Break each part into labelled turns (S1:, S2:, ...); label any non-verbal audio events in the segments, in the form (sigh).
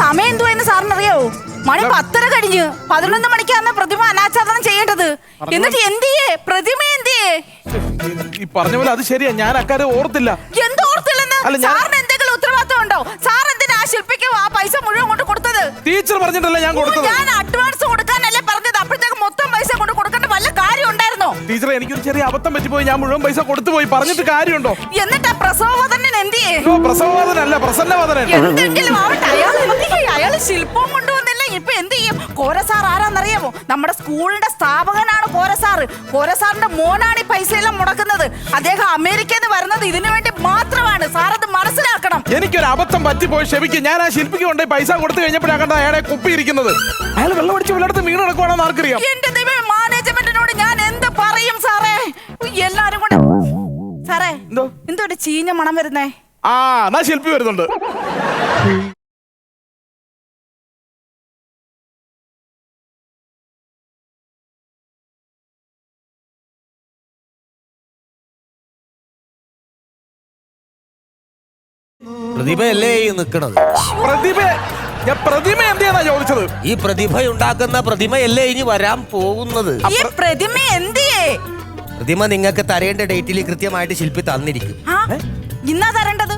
S1: സമയം എന്തുവാന്ന് സാറിന് അറിയാവോ മണി പത്തര കഴിഞ്ഞ്. പതിനൊന്ന് മണിക്കാണ് പ്രതിമ അനാച്ഛാദനം ചെയ്യേണ്ടത്. എന്നിട്ട് എന്തിയേ? പ്രതിമ എന്തിയേ?
S2: ഈ പറഞ്ഞ പോലെ അത് ശരിയാ. ഞാൻ അക്കാര്യം ഓർത്തില്ല.
S1: എന്തോർത്തില്ലെന്ന് സാറിന് എന്തെങ്കിലും ഉത്തരവാദിത്വം ഉണ്ടോ? സാർ എന്തിനാ ആ ശില്പിക്ക് ആ പൈസ മുഴുവൻ കൊണ്ട് കൊടുത്തത്?
S2: ടീച്ചർ പറഞ്ഞിട്ടല്ല ഞാൻ കൊടുത്തത്?
S1: ഞാൻ അഡ്വാൻസ് കൊടുക്കാനല്ലേ
S2: ടീച്ചറെ എനിക്കൊരു ചെറിയ അബദ്ധം പറ്റിപ്പോയി. ഞാൻ മുഴുവൻ പൈസ കൊടുത്തു പോയി. പറഞ്ഞിട്ട് കാര്യമുണ്ടോ?
S1: എന്നിട്ട് പ്രസവവദനൻ എന്തിയേ
S2: പ്രസവവാദനല്ല പ്രസന്നവാദനൻ
S1: എന്തെങ്കിലും ആവട്ടെ. അയാൾ ശില്പം കൊണ്ടുവന്നില്ല? ഇപ്പൊ എന്ത് ചെയ്യും? കോര സാർ ആരാന്നറിയാമോ നമ്മുടെ സ്കൂളിന്റെ സ്ഥാപകനാണ് കോര കോരസാറിന്റെ കോര സാറിന്റെ മോനാണ് ഈ പൈസ എല്ലാം മുടക്കുന്നത്. അദ്ദേഹം അമേരിക്കയിൽ നിന്ന് വരുന്നത് ഇതിനു വേണ്ടി മാത്രമാണ്. സാർ അത് മനസ്സിലാക്കണം.
S2: എനിക്കൊരു അബദ്ധം പറ്റിപ്പോയി. ക്ഷമിക്കും. ഞാൻ ആ ശില്പിക്ക് കൊണ്ടുപോയി പൈസ കൊടുത്തു കഴിഞ്ഞപ്പോഴാണ് കണ്ട അയാളെ കുപ്പി ഇരിക്കുന്നത് അയാൾ വെള്ളം അടിച്ച് വെള്ളെടുത്ത് മീൻ എടുക്കുവാണെന്ന് ആർക്കറിയാം.
S1: എന്റെ ഒരു ചീഞ്ഞ മണം വരുന്നേ?
S2: ആ എന്നാ ശില്പി വരുന്നുണ്ട്.
S3: പ്രതിഭയല്ലേ ഈ നിൽക്കണത്
S2: പ്രതിഭ ഞാൻ പ്രതിമ എന്തിനാ ചോദിച്ചത്?
S3: ഈ പ്രതിഭ ഉണ്ടാക്കുന്ന പ്രതിമയല്ലേ ഇനി വരാൻ പോകുന്നത്?
S1: ഈ പ്രതിമ എന്തിയേ?
S3: പ്രതിമ നിങ്ങൾക്ക് തരേണ്ട ഡേറ്റിൽ കൃത്യമായിട്ട് ശില്പി തന്നിരിക്കും.
S1: ആ ഇന്നാ തരേണ്ടത്?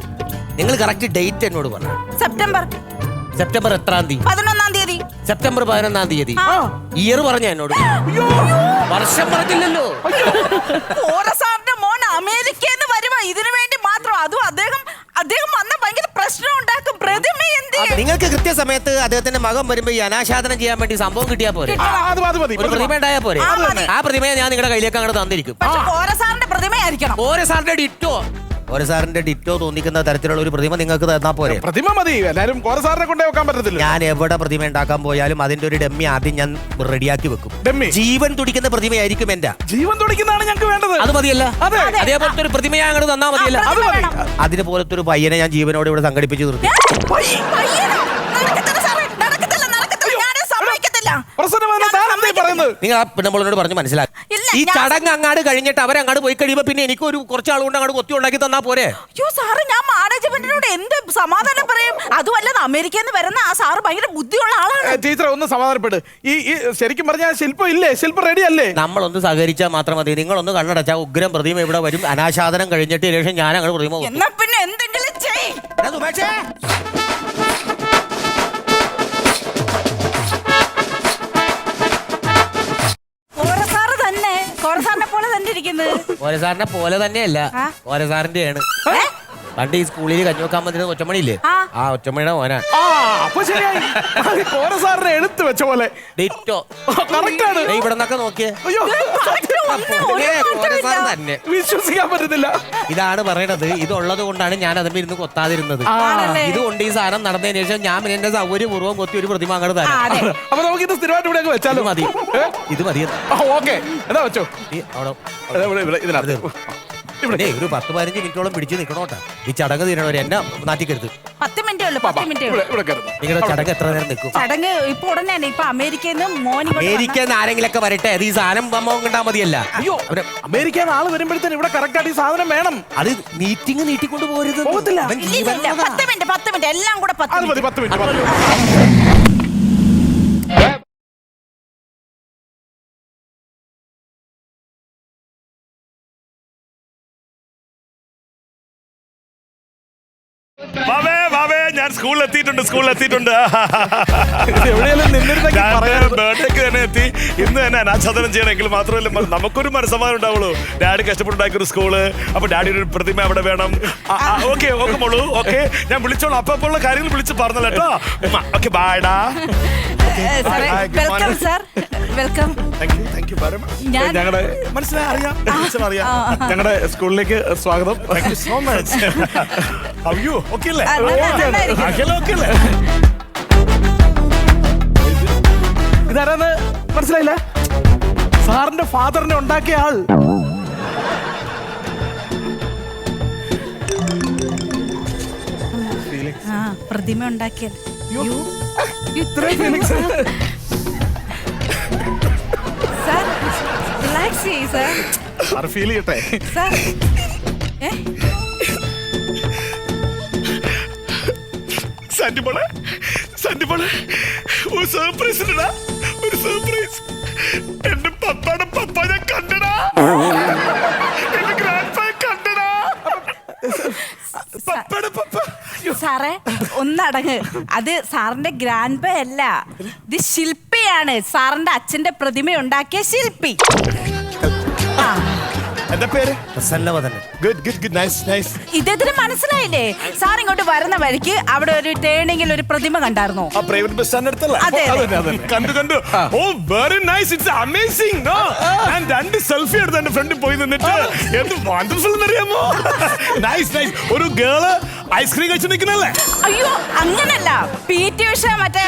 S3: നിങ്ങൾ കറക്റ്റ് ഡേറ്റ് എന്നോട് പറഞ്ഞു
S1: സെപ്റ്റംബർ.
S3: സെപ്റ്റംബർ എത്രാം തീയതി?
S1: പതിനൊന്നാം തീയതി.
S3: സെപ്റ്റംബർ പതിനൊന്നാം തീയതി. ഇയർ പറഞ്ഞ എന്നോട്. വർഷം പറഞ്ഞില്ലല്ലോ.
S1: സാറിന്റെ മോൻ അമേരിക്കയിൽ നിന്ന് വരുവാ. ഇതിനു വേണ്ടി മാത്രം. അതും അദ്ദേഹം അദ്ദേഹം വന്ന ഭയങ്കര പ്രശ്നം
S3: നിങ്ങൾക്ക് കൃത്യസമയത്ത് അദ്ദേഹത്തിന്റെ മകം വരുമ്പോ ഈ അനാശാദനം ചെയ്യാൻ വേണ്ടി സംഭവം കിട്ടിയാ പോരെ?
S2: ആ, അത് മതി മതി.
S3: ഒരു പ്രതിമ പോരെ?
S1: ആ,
S3: പ്രതിമയെ ഞാൻ നിങ്ങളുടെ കയ്യിലേക്ക് അങ്ങോട്ട് തന്നിരിക്കും.
S1: പക്ഷെ കോര സാറിന്റെ പ്രതിമയായിരിക്കണം.
S3: ഓരോ സാറിന്റെ ഡിറ്റോ. ഓരോ സാറിന്റെ ഡിറ്റോ തോന്നിക്കുന്ന തരത്തിലുള്ള ഒരു പ്രതിമ നിങ്ങൾക്ക് തന്നാ പോരെ.
S2: പ്രതിമ മതി. എല്ലാരും കോര സാറിനെ കൊണ്ടേ വെക്കാൻ പറ്റത്തില്ല
S3: ഞാൻ എവിടെ പ്രതിമ ഉണ്ടാക്കാൻ പോയാലും അതിന്റെ ഒരു ഡമ്മി ആദ്യം ഞാൻ റെഡിയാക്കി വെക്കും.
S2: ഡമ്മി?
S3: ജീവൻ തുടിക്കുന്ന പ്രതിമയായിരിക്കും എന്റെ
S2: ജീവൻ തുടിക്കുന്നതാണ് ഞങ്ങൾക്ക് വേണ്ടത്.
S3: അത് മതിയല്ല.
S2: അതെ.
S3: അതേപോലത്തെ ഒരു പ്രതിമ ഞാൻ അങ്ങോട്ട് തന്നാ മതിയല്ല. അതിന് പോലത്തെ ഒരു പയ്യനെ ഞാൻ ജീവനോട് ഇവിടെ സംഘടിപ്പിച്ച് നിർത്തി.
S1: സമ്മതിക്കത്തില്ല.
S2: പ്രസന്നവാദന താൻ പറയുന്നത്?
S3: നിങ്ങൾ ആ പെണ്ണുമ്പോളിനോട് പറഞ്ഞു മനസ്സിലാക്കി.
S1: ഇല്ല,
S3: ഈ
S1: ഞാൻ-
S3: ചടങ്ങ് അങ്ങാട് കഴിഞ്ഞിട്ട് അവരങ്ങാട് പോയി കഴിയുമ്പോ പിന്നെ എനിക്ക് ഒരു കുറച്ച് ആളുകൊണ്ട് അങ്ങോട്ട് കൊത്തി ഉണ്ടാക്കി തന്നാ പോരെ?
S1: അയ്യോ സാറ് ഞാൻ മാനേജ്മെന്റിനോട് എന്ത് സമാധാനം പറയും? അതുമല്ല അമേരിക്കയിൽ നിന്ന് വരുന്ന ആ സാറ് ഭയങ്കര ബുദ്ധിയുള്ള ആളാണ്.
S2: ടീച്ചർ ഒന്ന് സമാധാനപ്പെട്ട് ഈ ഈ ശരിക്കും പറഞ്ഞാൽ ശില്പം ഇല്ലേ? ശില്പം റെഡി അല്ലേ?
S3: നമ്മളൊന്ന് സഹകരിച്ചാൽ മാത്രം മതി. നിങ്ങളൊന്ന് കണ്ണടച്ചാ ഉഗ്രം പ്രതിമ ഇവിടെ വരും. അനാശാദനം കഴിഞ്ഞിട്ട് ശേഷം ഞാൻ അങ്ങോട്ട് പ്രതിമ കൊത്തും.
S1: എന്നാ പിന്നെ എന്തെങ്കിലും ചെയ്.
S3: എടാ സുമേഷേ,
S1: സാറിനെ പോലെ തന്നെ ഇരിക്കുന്നത്.
S3: ഓരസാറിനെ പോലെ തന്നെയല്ല.
S1: ആ?
S3: ഓരസാറിന്റെയാണ് പണ്ട് ഈ സ്കൂളിൽ കഞ്ഞി വെക്കാൻ വന്നിരുന്ന ഒറ്റമണിയില്ലേ
S1: ആ.
S3: ആ ഒറ്റമണിയുടെ മോനാ.
S2: ആ അപ്പൊ ശരിയായി. അത് കോര സാറിനെ എടുത്തു വെച്ച പോലെ.
S3: ഡിറ്റോ
S2: കറക്റ്റ് ആണ്.
S3: ദേ ഇവിടെ നിന്നൊക്കെ നോക്കിയേ.
S2: അയ്യോ
S1: correct ഒന്ന്
S3: ഏ,
S1: മാറ്റവും
S3: ഓരസാർ തന്നെ.
S2: വിശ്വസിക്കാൻ പറ്റുന്നില്ല
S3: ഇതാണ് പറയണത്. ഇതുള്ളത് കൊണ്ടാണ് ഞാൻ അതിന് ഇരുന്ന് കൊത്താതിരുന്നത്.
S1: ആണല്ലേ?
S3: ഇതുകൊണ്ട് ഈ സാധനം നടന്നതിന് ശേഷം ഞാൻ പിന്നെ എന്റെ സൗകര്യപൂർവം കൊത്തി ഒരു പ്രതിമ അങ്ങോട്ട്
S1: ആ,
S3: തരാം.
S1: അതെ.
S2: അപ്പൊ നമുക്ക് ഇത് സ്ഥിരമായിട്ട് ഇവിടെ
S3: ഇത്
S2: വെച്ചാലോ
S3: മതി.
S2: ഏ?
S3: ഇത് മതി.
S2: ആ ഓക്കെ. എന്നാ വെച്ചോ?
S3: ഈ അവിടെ
S2: അതെ, ഇവിടെ ഇവിടെ ഇതിനകത്ത്. ഇവിടെ
S3: ഒരു പത്ത് പതിനഞ്ച് മിനിറ്റോളം പിടിച്ചു നിൽക്കണോട്ടാ ഈ ചടങ്ങ് തീരണവരെ എന്നെ നാട്ടിക്കരുത്
S1: പത്ത് മിനിറ്റേ ഉള്ളൂ പത്ത് മിനിറ്റേ ഉള്ളൂ.
S3: നിങ്ങളുടെ ചടങ്ങ് എത്ര നേരം നിൽക്കും?
S1: ചടങ്ങ് ഇപ്പൊ ഉടനെ തന്നെ ഇപ്പൊ അമേരിക്കയിൽ നിന്ന് മോനി
S3: അമേരിക്ക ആരെങ്കിലൊക്കെ വരട്ടെ? അത് ഈ സാധനം സംഭവം കണ്ടാൽ മതിയല്ല.
S2: അയ്യോ
S3: അവരെ
S2: അമേരിക്കയിൽ ആൾ വരുമ്പോഴത്തേന് ഇവിടെ കറക്റ്റ് ആയിട്ട് ഈ സാധനം വേണം.
S3: അത് മീറ്റിംഗ് നീട്ടിക്കൊണ്ട് പോരുത്
S2: പോകത്തില്ല.
S1: പത്ത് മിനിറ്റ് പത്ത് മിനിറ്റ്. എല്ലാം കൂടെ പത്ത്
S2: മതി പത്ത് മിനിറ്റ്
S4: വാവേ വാവേ ഞാൻ സ്കൂളിൽ എത്തിയിട്ടുണ്ട് സ്കൂളിൽ എത്തിയിട്ടുണ്ട്. ബർത്ത്ഡേക്ക് തന്നെ എത്തി. ഇന്ന് തന്നെ അനാച്ഛാദനം ചെയ്യണമെങ്കിൽ മാത്രമല്ല നമുക്കൊരു മനസ്സമാനം ഉണ്ടാവുള്ളൂ. ഡാഡി കഷ്ടപ്പെട്ടുണ്ടാക്കിയ ഒരു സ്കൂൾ അപ്പൊ ഡാഡിയുടെ ഒരു പ്രതിമ അവിടെ വേണം. ഓക്കെ ഓക്കെ മോളൂ ഓക്കെ. ഞാൻ വിളിച്ചോളൂ. അപ്പൊ കാര്യങ്ങൾ വിളിച്ച് പറഞ്ഞല്ലോ കേട്ടോ. ഓക്കെ ബായടാ
S1: സാറേ വെൽക്കം. സാർ. വെൽക്കം. ഞാൻ
S2: ഞങ്ങളുടെ
S4: മനസ്സിലായി അറിയാം അറിയാം.
S2: ഞങ്ങളുടെ സ്കൂളിലേക്ക് സ്വാഗതം.
S4: താങ്ക് യു സോ മച്ച് അയ്യോ ഓക്കെ അല്ലേ?
S1: ആ, നന്നാ- നന്നായിരിക്കുന്നു.
S4: അഖില ഓക്കെ അല്ലേ?
S2: ഇതാരാന്ന് മനസ്സിലായില്ല? സാറിന്റെ ഫാദറിനെ ഉണ്ടാക്കിയ ആൾ.
S1: ആ പ്രതിമ ഉണ്ടാക്കിയത്. യു
S2: ഇത്രയും ഫീലിങ്സ്
S1: സാർ റിലാക്സ് ചെയ്യ് സാർ
S2: സാർ ഫീൽ ചെയ്യട്ടെ.
S1: സാർ ഏ?
S4: സന്റിമോളെ സന്റിമോളെ ഒരു സർപ്രൈസ് ഉണ്ടടാ ഒരു സർപ്രൈസ് എന്റെ പപ്പയുടെ പപ്പ ഞാൻ കണ്ടടാ. എന്റെ ഗ്രാൻഡ് കണ്ടടാ. പപ്പയുടെ പപ്പ.
S1: സാറേ ഒന്നടങ്ങ്. അത് സാറിന്റെ ഗ്രാൻഡ് അല്ല. ഇത് ശില്പിയാണ്. സാറിന്റെ അച്ഛന്റെ പ്രതിമ ഉണ്ടാക്കിയ ശില്പി. ആ,
S4: എന്താ പേര്?
S3: Prasannavathanan
S4: good good good nice nice
S1: ഇദ്ദേഹത്തിന് മനസ്സിലായില്ലേ? സാർ ഇങ്ങോട്ട് വരുന്ന വഴിക്ക് അവിടെ ഒരു ടേണിങ്ങിൽ ഒരു പ്രതിമ കണ്ടായിരുന്നോ.
S4: ആ പ്രൈവറ്റ് ബസ് സ്റ്റാൻഡ് അടുത്തല്ലേ
S1: അതെ.
S4: കണ്ടു കണ്ടു. ഓ very nice it's amazing no ഞാൻ രണ്ട് സെൽഫി എടുത്ത് എന്റെ ഫ്രണ്ട് പോയി നിന്നിട്ട് എന്ത് വണ്ടർഫുൾ എന്നറിയാമോ? (laughs) നൈസ് നൈസ് ഒരു ഗേൾ ഐസ്ക്രീം കഴിച്ചു നിൽക്കുന്നല്ലേ
S1: അയ്യോ അങ്ങനല്ല. പി ടി ഉഷ മറ്റേ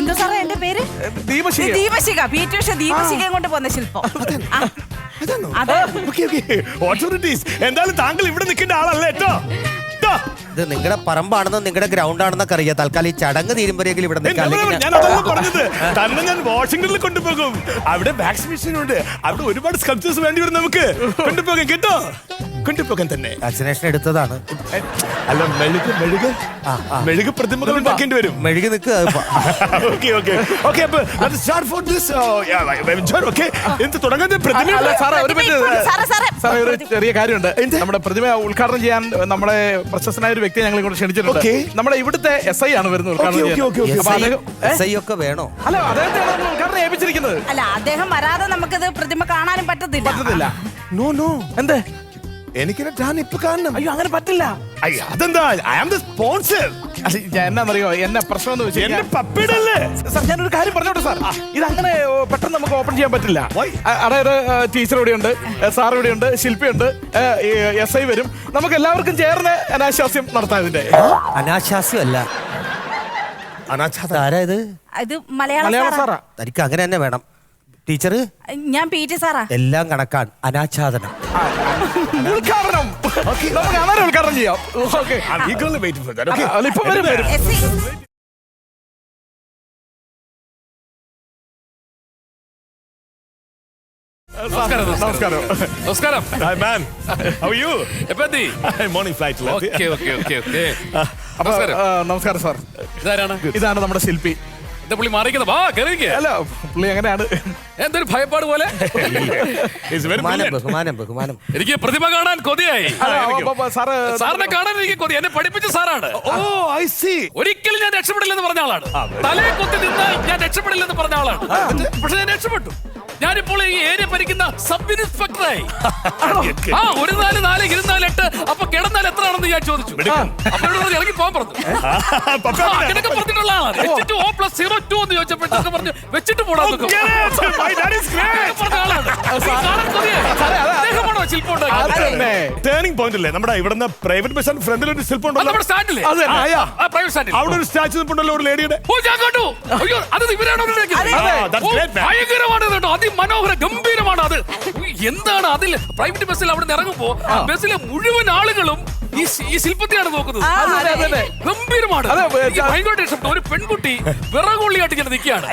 S1: എന്താ സാറേ എന്റെ പേര്?
S2: ദീപശിഖ.
S1: ദീപശിക പി ടി ഉഷ ദീപശികയും കൊണ്ട് പോകുന്ന ശില്പം. ആ, അതെ.
S4: ഓക്കെ ഓക്കെ ഓട്ടോറിറ്റീസ് എന്തായാലും താങ്കൾ ഇവിടെ നിൽക്കേണ്ട ആളല്ലേ? കേട്ടോ ട്ടോ.
S3: ഇത് നിങ്ങളുടെ പറമ്പാണെന്ന് നിങ്ങളുടെ ഗ്രൗണ്ട് ആണെന്നൊക്കെ അറിയാം. തൽക്കാലം ഈ ചടങ്ങ് തീരുമ്പോഴേക്കും ഇവിടെ
S4: തന്നെ ഞാൻ വാഷിംഗ്ടണിൽ കൊണ്ടുപോകും. അവിടെ വാക്സിനേഷൻ ഉണ്ട് അവിടെ ഒരുപാട് സ്കൾപ്ചേഴ്സ് വേണ്ടി വരും നമുക്ക്. കൊണ്ടുപോകാം. കേട്ടോ? കൊണ്ടുപോകാൻ തന്നെ.
S3: വാക്സിനേഷൻ എടുത്തതാണ്.
S4: അല്ല മെഴുക് മെഴുക്? മെഴുക് പ്രതിമകൾ ഉണ്ടാക്കേണ്ടി വരും.
S3: മെഴുകി നിൽക്കുക
S4: ഓക്കെ ഓക്കെ ഓക്കെ അപ്പൊ അത് സ്റ്റാർട്ട് ഫോർ ദിസ് ഓക്കെ എന്ത് തുടങ്ങുന്നത് പ്രതിമ?
S2: അല്ല സാറേ ഒരു മിനിറ്റ്.
S1: സാറേ, സാറേ.
S2: സാറേ ഒരു ചെറിയ കാര്യമുണ്ട്. നമ്മുടെ പ്രതിമ ഉദ്ഘാടനം ചെയ്യാൻ നമ്മുടെ പ്രശസ്തനായ ഒരു വ്യക്തിയെ ഞങ്ങൾ ഇങ്ങോട്ട് ക്ഷണിച്ചിട്ടുണ്ട്. നമ്മുടെ ഇവിടുത്തെ എസ് ഐ ആണ് വരുന്നത് ഉദ്ഘാടനം
S3: വേണോ?
S2: അല്ല അദ്ദേഹത്തെയാണ് ഉദ്ഘാടനം ഏൽപ്പിച്ചിരിക്കുന്നത്.
S1: അല്ല അദ്ദേഹം വരാതെ നമുക്കിത് പ്രതിമ കാണാനും പറ്റത്തില്ല.
S2: പറ്റത്തില്ല.
S4: നോ നോ
S2: എന്തേ?
S4: എനിക്കിനെ ഞാൻ ഇപ്പൊ കാണണം.
S2: അയ്യോ അങ്ങനെ പറ്റില്ല.
S4: അയ്യ, അതെന്താ? I am the sponsor.
S2: അല്ല, ഞാൻ എന്നാന്നറിയോ എന്നെ പ്രശ്നം എന്ന് വെച്ച്
S4: എന്റെ ഒരു
S2: സാർ ഞാനൊരു കാര്യം പറഞ്ഞോട്ടെ സാർ. ഇത് അങ്ങനെ പെട്ടെന്ന് നമുക്ക് ഓപ്പൺ ചെയ്യാൻ പറ്റില്ല. അതായത് ടീച്ചർ ഇവിടെയുണ്ട് സാർ ഇവിടെയുണ്ട് ശില്പിയുണ്ട് എസ് ഐ വരും. നമുക്ക് എല്ലാവർക്കും ചേർന്ന് അനാശാസ്യം നടത്താം ഇതിന്റെ.
S3: അനാശാസ്യമല്ല.
S4: അനാച്ഛാദ
S3: ആരാ ഇത്?
S1: ഇത് മലയാളം. സാറാ.
S3: തനിക്ക് അങ്ങനെ തന്നെ വേണം. ടീച്ചർ
S1: ഞാൻ പി ടി സാറാ.
S3: എല്ലാം കണക്കാണ് അനാച്ഛാദനം.
S2: ഉദ്ഘാടനം. നമുക്ക് അങ്ങനെ ചെയ്യാം. ഓക്കെ. ഇപ്പൊ വരും വരും. നമസ്കാരം നമസ്കാരം.
S5: ഓക്കെ ഓക്കെ ഓക്കെ ഓക്കെ നമസ്കാരം.
S2: സാർ
S5: ഇതാരാണ്?
S2: ഇതാണ് നമ്മുടെ ശില്പി.
S5: എന്താ പുള്ളി മാറിക്കുന്നത് വാ കയറിയിരിക്കുക
S2: അല്ല പുള്ളി എങ്ങനെയാണ്
S5: എന്തൊരു ഭയപ്പാട് പോലെ.
S4: He's very
S3: ബഹുമാനം
S4: brilliant.
S3: ബഹുമാനം ബഹുമാനം.
S5: എനിക്ക് പ്രതിഭ കാണാൻ കൊതിയായി.
S2: സാറ്
S5: സാറിനെ കാണാൻ എനിക്ക് കൊതി. എന്നെ പഠിപ്പിച്ച സാറാണ്.
S4: ഓ ഐ സി
S5: ഒരിക്കലും ഞാൻ രക്ഷപ്പെടില്ലെന്ന് പറഞ്ഞ ആളാണ്. തലയെ കൊത്തി നിന്നാൽ ഞാൻ രക്ഷപ്പെടില്ലെന്ന് പറഞ്ഞ ആളാണ്. പക്ഷെ ഞാൻ രക്ഷപ്പെട്ടു. ഞാനിപ്പോൾ ഈ ഏരിയ ഭരിക്കുന്ന സബ് ഇൻസ്പെക്ടറായി ആ ഒരു നാല് നാല് ഇരുന്നാൽ എട്ട്. അപ്പൊ കിടന്നാൽ എത്ര ആണെന്ന് ഞാൻ ചോദിച്ചു. ഇറങ്ങി പോകാൻ പറഞ്ഞു. അങ്ങനെയൊക്കെ പറഞ്ഞിട്ടുള്ള ആളാണ്. H two O plus zero two എന്ന് പറഞ്ഞു വെച്ചിട്ട് പോടാന്നൊക്കെ പറഞ്ഞ ആളാണ്. ശില്പം
S2: ഉണ്ടാക്കി?
S4: ടേണിംഗ് പോയിന്റ് അല്ലേ നമ്മുടെ ഇവിടുന്ന് പ്രൈവറ്റ് ബസ് ഫ്രണ്ടിൽ ഒരു ശില്പം ഉണ്ടല്ലോ.
S5: നമ്മുടെ സ്റ്റാൻഡില്ലേ
S2: അതെ
S5: പ്രൈവറ്റ് സ്റ്റാൻഡിൽ
S4: അവിടെ ഒരു സ്റ്റാച്ചു നിൽപ്പുണ്ടല്ലോ ഒരു ലേഡിയുടെ
S5: ഓ ഞാൻ കണ്ടു. അയ്യോ അത് ഇവരാണോ. ഭയങ്കരമാണ് അതിമനോഹര ഗംഭീരമാണ് അത്. എന്താണ് അതിൽ പ്രൈവറ്റ് ബസ്സിൽ അവിടെ നിന്ന് ഇറങ്ങുമ്പോ ബസ്സിലെ മുഴുവൻ ആളുകളും ഈ ഈ ശില്പത്തെയാണ് നോക്കുന്നത്. ഗംഭീരമാണ്.
S2: അതെ,
S5: ഇഷ്ടപ്പെട്ട ഒരു പെൺകുട്ടി വിറകുള്ളിയായിട്ട് ഇങ്ങനെ നിൽക്കുകയാണ്.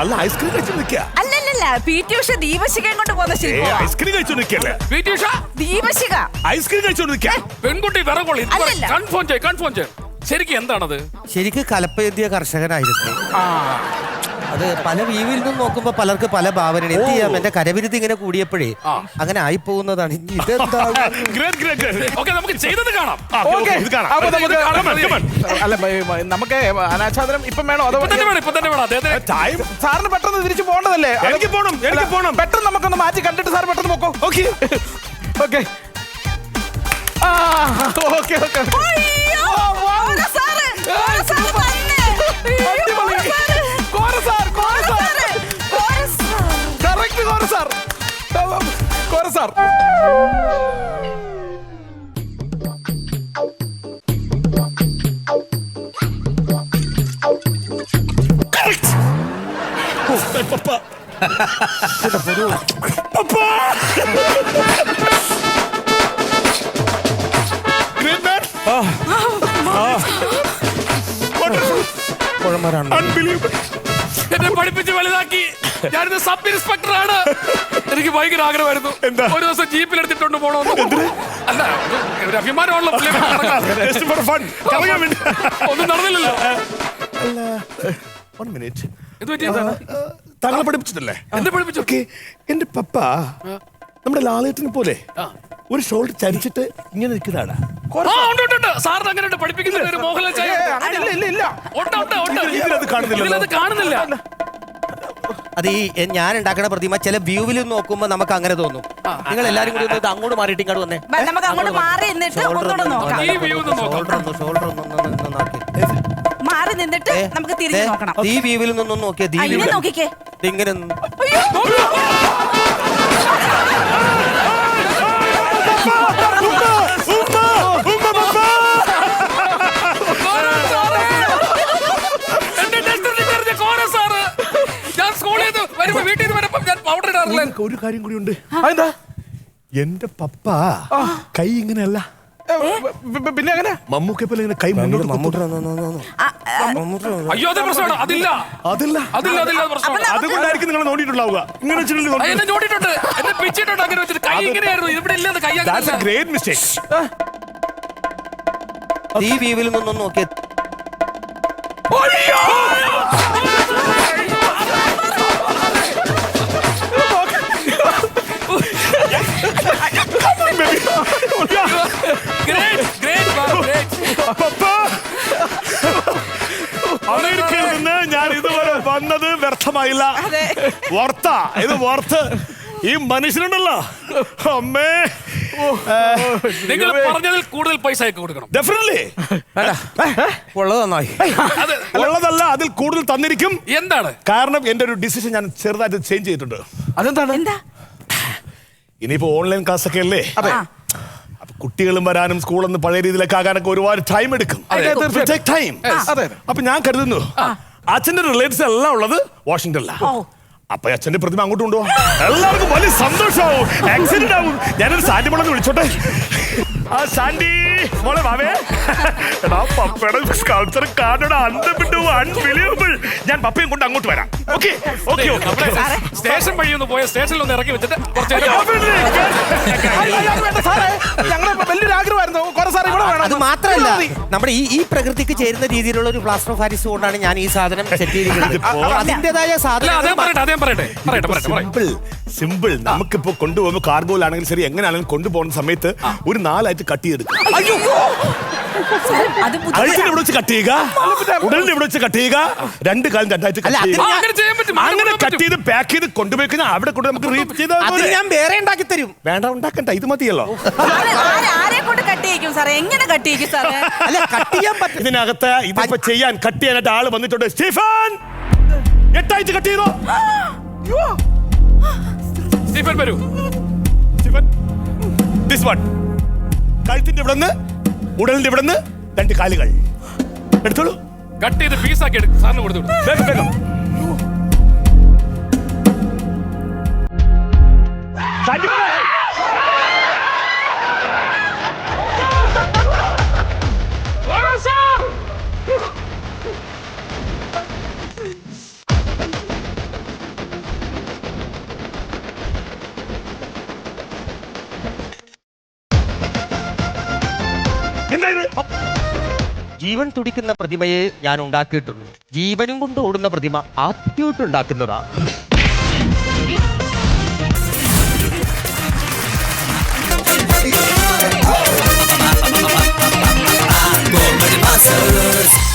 S4: അല്ല ഐസ്ക്രീം കഴിച്ചു നിൽക്കുക.
S1: അല്ലല്ലല്ല പി ടി ഉഷ ദീപശികയും കൊണ്ട് പോകുന്ന ശില്പം
S4: ഐസ്ക്രീം കഴിച്ചു നിൽക്കല്ലേ
S5: പി ടി ഉഷ?
S1: ദീപശിക
S4: ഐസ്ക്രീം കഴിച്ചു നിൽക്കുക.
S5: പെൺകുട്ടി വിറകൊള്ളി.
S1: അല്ലല്ല.
S5: കൺഫോം ചെയ്യ കൺഫോം ചെയ്യ. ശരിക്കും എന്താണത്?
S3: ശരിക്ക് കലപ്പയെത്തിയ കർഷകനായിരുന്നു. അത് പല വ്യൂവിൽ നിന്നും നോക്കുമ്പോ പലർക്ക് പല ഭാവനയാണ്. എന്ത് ചെയ്യാം? എന്റെ കരവിരുതി ഇങ്ങനെ കൂടിയപ്പോഴേ അങ്ങനെ ആയി പോകുന്നതാണ് ഇനി ഇതെന്താ?
S4: ഗ്രേറ്റ് ഗ്രേറ്റ് ഗ്രേറ്റ്
S5: ഓക്കെ നമുക്ക് ചെയ്തത് കാണാം.
S2: ഓക്കെ
S4: ഇത് കാണാം.
S2: അപ്പൊ നമുക്ക്. അല്ല ബ- നമുക്ക് അനാച്ഛാദനം ഇപ്പം വേണോ? അതോ
S5: ഇപ്പൊ തന്നെ വേണം ഇപ്പൊ തന്നെ വേണം. അദ്ദേഹത്തിന്
S4: ടൈം
S2: സാറിന് പെട്ടെന്ന് തിരിച്ചു പോകേണ്ടതല്ലേ?
S4: എനിക്ക് പോണം, എനിക്ക്
S2: അല്ല,
S4: പോണം.
S2: പെട്ടെന്ന് നമുക്കൊന്ന് മാറ്റി കണ്ടിട്ട് സാർ പെട്ടെന്ന് പോക്കോ? ഓക്കെ ഓക്കെ ഓക്കെ ഓക്കെ
S5: എന്നെ പഠിപ്പിച്ച് വലുതാക്കി. ഞാനിത് സബ് ഇൻസ്പെക്ടർ ആണ് എനിക്ക് ഭയങ്കര ആഗ്രഹമായിരുന്നു.
S4: എന്താ?
S5: ഒരു ദിവസം ജീപ്പിൽ എടുത്തിട്ടുണ്ട് പോണോന്ന് അല്ല ഒരു- അഭിമാനമുള്ള. (laughs) ഒന്നും നടന്നില്ലല്ലോ.
S4: വൺ മിനിറ്റ്
S5: ഇത് പറ്റി? എന്താണ്?
S4: താങ്കളെ പഠിപ്പിച്ചിട്ടല്ലേ?
S5: എന്നെ പഠിപ്പിച്ചു?
S4: ഓക്കെ. എന്റെ പപ്പ നമ്മുടെ ലാലേട്ടനെ പോലെ ഒരു ഷോൾഡർ ചരിച്ചിട്ട് ഇങ്ങനെ നിൽക്കുന്നതാണ്.
S5: സാറിന് അങ്ങനെ പഠിപ്പിക്കുന്ന മോഹൻലാൽ കാണുന്നില്ല.
S3: അത് ഈ ഞാൻ ഉണ്ടാക്കുന്ന പ്രതിമ ചില വ്യൂവിൽ നോക്കുമ്പോ നമുക്ക് അങ്ങനെ തോന്നും. നിങ്ങൾ എല്ലാരും കൂടി ഒന്ന് അങ്ങോട്ട് മാറിയിട്ട് ഇങ്ങോട്ട് വന്നേ.
S1: നമുക്ക് അങ്ങോട്ട് മാറി നിന്നിട്ട്.
S3: ഷോൾഡർ ഒന്ന്
S1: മാറി നിന്നിട്ട് നമുക്ക് തിരിഞ്ഞു നോക്കണം.
S3: ഈ വ്യൂവിൽ നിന്നൊന്ന്
S1: നോക്കിയാൽ നോക്കിക്കേ.
S3: ഇങ്ങനെ
S4: ഒരു- കാര്യം കൂടി ഉണ്ട്.
S2: അതെന്താ?
S4: എന്റെ പപ്പ കൈ ഇങ്ങനെയല്ല.
S2: പിന്നെ അങ്ങനെ
S4: മമ്മൂക്കെ പോലെ ഇങ്ങനെ കൈ മുന്നോട്ട്
S3: മമ്മൂട്ടി.
S5: അയ്യോ അത് പ്രശ്നമാണ് അതില്ല.
S4: അതില്ല.
S5: അതില്ല അതില്ല അത് പ്രശ്നമാണ്
S4: അതുകൊണ്ടായിരിക്കും നിങ്ങൾ നോക്കിയിട്ടുണ്ടാവുക ഇങ്ങനെ
S5: വെച്ചിട്ടുണ്ട് എന്നെ നോട്ടിട്ടുണ്ട് എന്നെ പിച്ചിട്ടുണ്ട് അങ്ങനെ വെച്ചിട്ട്. കൈ ഇങ്ങനെയായിരുന്നു. ഇവിടെ ഇല്ലാതെ കൈ
S4: ഗ്രേറ്റ് മിസ്റ്റേക്ക്.
S3: ഈ വീവിൽ നിന്നൊന്ന് നോക്കിയാ
S4: വന്നത് വ്യർത്ഥമായില്ല വർത്ത. ഇത് വർത്ത് ഈ മനുഷ്യനുണ്ടല്ലോ. അമ്മേ.
S5: നിങ്ങൾ പറഞ്ഞതിൽ കൂടുതൽ പൈസ ഒക്കെ കൊടുക്കണം.
S4: ഡെഫിനറ്റ്ലി
S3: ഉള്ളത് നന്നായി
S4: ഉള്ളതല്ല അതിൽ കൂടുതൽ തന്നിരിക്കും.
S5: എന്താണ്?
S4: കാരണം എന്റെ ഒരു ഡിസിഷൻ ഞാൻ ചെറുതായിട്ട് ചേഞ്ച് ചെയ്തിട്ടുണ്ട്.
S2: അതെന്താണ്?
S1: എന്താ?
S4: ഇനിയിപ്പോ ഓൺലൈൻ ക്ലാസ് ഒക്കെ അല്ലേ?
S2: അതെ.
S4: കുട്ടികളും വരാനും സ്കൂളൊന്ന് പഴയ രീതിയിലൊക്കെ ആകാനൊക്കെ ഒരുപാട് ടൈം എടുക്കും.
S2: അതെ.
S4: അപ്പൊ ഞാൻ കരുതുന്നു. അച്ഛന്റെ റിലേറ്റീവ്സ് എല്ലാം ഉള്ളത് വാഷിംഗ്ടണിലാണ്. അപ്പൊ അച്ഛന്റെ പ്രതിമ അങ്ങോട്ട് ഉണ്ടോ എല്ലാവർക്കും വലിയ സന്തോഷമാവും. ആക്സിഡന്റ് ആവും. ഞാനൊരു സാന്റി മോളെ വിളിച്ചോട്ടെ. ആ സാൻഡി. മോളെ വാവേ എടാ പപ്പയുടെ സ്കൾച്ചർ കാണടാ അൺബിട്ടു അൺബിലീവബിൾ ഞാൻ പപ്പയും കൊണ്ട് അങ്ങോട്ട് വരാം. ഓക്കെ ഓക്കെ
S5: നമ്മുടെ
S4: ഓക്കെ
S5: സ്റ്റേഷൻ വഴി ഒന്ന് പോയ സ്റ്റേഷനിൽ ഒന്ന് ഇറക്കി വെച്ചിട്ട് കുറച്ച് നേരം
S2: അയ്യോ, അത് വേണ്ട സാറേ. ഞങ്ങളെ വലിയൊരു ആഗ്രഹമായിരുന്നു. കുറെ സാറേ ഇവിടെ വേണം.
S3: അത് മാത്രമല്ല നമ്മുടെ ഈ ഈ പ്രകൃതിക്ക് ചേരുന്ന രീതിയിലുള്ള ഒരു പ്ലാസ്റ്റർ ഓഫ് പാരീസ് കൊണ്ടാണ് ഞാൻ ഈ സാധനം സെറ്റ് ചെയ്തിരിക്കുന്നത്. അപ്പൊ
S5: അതേ
S3: സാധനം
S4: സിമ്പിൾ നമുക്കിപ്പോ കൊണ്ടുപോകുമ്പോൾ കാർഗോയിലാണെങ്കിലും ശരി എങ്ങനെയാണെങ്കിലും കൊണ്ടുപോകുന്ന സമയത്ത് ഒരു നാലായിട്ട് കട്ട് ചെയ്തെടുക്കും.
S1: അത് ബുദ്ധി-
S4: കഴുത്തിന് ഇവിടെ വെച്ച് കട്ട് ചെയ്യുക? ഉടലിന് ഇവിടെ വെച്ച് കട്ട് ചെയ്യുക? രണ്ട് കാലം രണ്ടായിട്ട്
S3: അല്ല,
S4: ചെയ്യുക.
S5: ആ, അങ്ങനെ ചെയ്യാൻ പറ്റും.
S4: അങ്ങനെ
S5: അങ്ങനെ
S4: കട്ട് ചെയ്ത് പാക്ക് ചെയ്ത് കൊണ്ടുപോയി കഴിഞ്ഞാൽ അവിടെ കൊണ്ട് നമുക്ക് റീച്ച് ചെയ്താൽ
S3: അത്
S4: പോലെ.
S3: ഞാൻ വേറെ ഉണ്ടാക്കി തരും.
S4: വേണ്ട ഉണ്ടാക്കണ്ട. ഇത് മതിയല്ലോ.
S1: ആരെ ആരെ- ആരെ കൊണ്ട് കട്ട് ചെയ്യിക്കും സാറേ? എങ്ങനെ കട്ട് ചെയ്യിക്കും സാറേ?
S3: അല്ല കട്ട് ചെയ്യാൻ പറ്റും
S4: ഇതിനകത്ത് ഇതിപ്പോ ചെയ്യാൻ കട്ട് ചെയ്യാനായിട്ട് ആൾ വന്നിട്ടുണ്ട്. സ്റ്റീഫൻ! എട്ടാഴ്ച കട്ട് ചെയ്തോ?
S5: സ്റ്റീഫൻ വരൂ.
S4: സ്റ്റീഫൻ ദിസ് വൺ കഴുത്തിന്റെ ഇവിടെ നിന്ന് ഉടലിന്റെ ഇവിടെ നിന്ന് രണ്ട് കാലുകൾ. എടുത്തോളൂ.
S5: കട്ട് ചെയ്ത് പീസാക്കി എടുക്കും. സാറിന് കൊടുത്തു
S4: വേഗം വേഗം.
S3: ജീവൻ തുടിക്കുന്ന പ്രതിമയെ ഞാൻ ഉണ്ടാക്കിയിട്ടുള്ളൂ ജീവനും കൊണ്ട് ഓടുന്ന പ്രതിമ ആദ്യമായിട്ട് ഉണ്ടാക്കുന്നതാ.
S6: Comedy Masters.